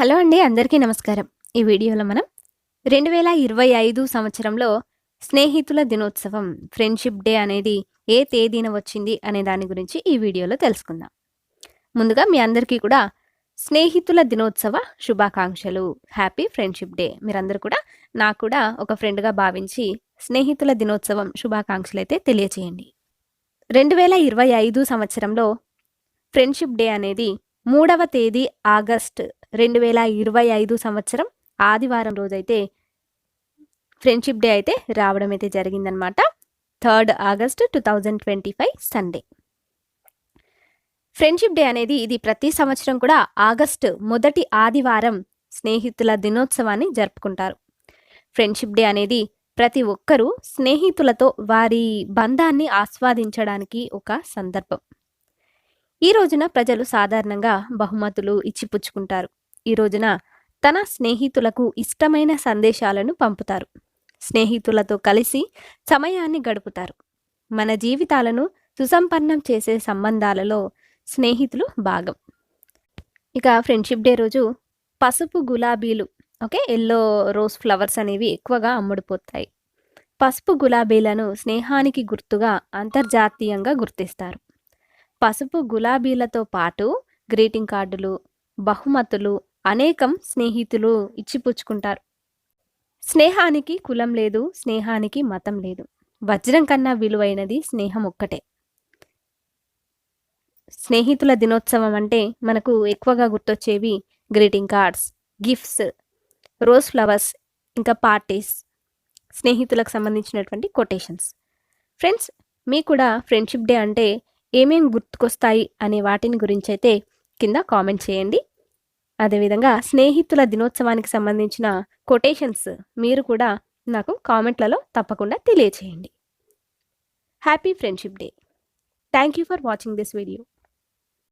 Hello అండి అందరికీ నమస్కారం. ఈ వీడియోలో మనం రెండు వేల ఇరవై ఐదు సంవత్సరంలో స్నేహితుల దినోత్సవం ఫ్రెండ్షిప్ డే అనేది ఏ తేదీన వచ్చింది అనే దాని గురించి ఈ వీడియోలో తెలుసుకుందాం. ముందుగా మీ అందరికీ కూడా స్నేహితుల దినోత్సవ శుభాకాంక్షలు. Happy friendship day. మీరందరూ కూడా నాకు కూడా ఒక ఫ్రెండ్గా భావించి స్నేహితుల దినోత్సవం శుభాకాంక్షలు అయితే తెలియచేయండి. రెండు వేల ఇరవై ఐదు సంవత్సరంలో ఫ్రెండ్షిప్ డే అనేది మూడవ తేదీ ఆగస్ట్ రెండు వేల ఇరవై ఐదు సంవత్సరం ఆదివారం రోజైతే ఫ్రెండ్షిప్ డే అయితే రావడం అయితే జరిగిందనమాట third August two thousand twenty five Sunday. Friendship day అనేది ఇది ప్రతి సంవత్సరం కూడా ఆగస్టు మొదటి ఆదివారం స్నేహితుల దినోత్సవాన్ని జరుపుకుంటారు. ఫ్రెండ్షిప్ డే అనేది ప్రతి ఒక్కరూ స్నేహితులతో వారి బంధాన్ని ఆస్వాదించడానికి ఒక సందర్భం. ఈ రోజున ప్రజలు సాధారణంగా బహుమతులు ఇచ్చిపుచ్చుకుంటారు. ఈ రోజున తన స్నేహితులకు ఇష్టమైన సందేశాలను పంపుతారు. స్నేహితులతో కలిసి సమయాన్ని గడుపుతారు. మన జీవితాలను సుసంపన్నం చేసే సంబంధాలలో స్నేహితులు భాగం. ఇక ఫ్రెండ్షిప్ డే రోజు పసుపు గులాబీలు ఓకే? ఎల్లో రోజ్ ఫ్లవర్స్ అనేవి ఎక్కువగా అమ్ముడుపోతాయి. పసుపు గులాబీలను స్నేహానికి గుర్తుగా అంతర్జాతీయంగా గుర్తిస్తారు. పసుపు గులాబీలతో పాటు గ్రీటింగ్ కార్డులు బహుమతులు అనేకం స్నేహితులు ఇచ్చిపుచ్చుకుంటారు. స్నేహానికి కులం లేదు స్నేహానికి మతం లేదు. వజ్రం కన్నా విలువైనది స్నేహం ఒక్కటే. స్నేహితుల దినోత్సవం అంటే మనకు ఎక్కువగా గుర్తొచ్చేవి greeting cards gifts rose flowers ఇంకా పార్టీస్ స్నేహితులకు సంబంధించినటువంటి కొటేషన్స్. ఫ్రెండ్స్ మీకు కూడా ఫ్రెండ్షిప్ డే అంటే ఏమేం గుర్తుకొస్తాయి అనే వాటిని గురించి అయితే కింద కామెంట్ చేయండి. అదేవిధంగా స్నేహితుల దినోత్సవానికి సంబంధించిన కొటేషన్స్ మీరు కూడా నాకు కామెంట్లలో తప్పకుండా తెలియచేయండి. Happy friendship day thank you for watching this video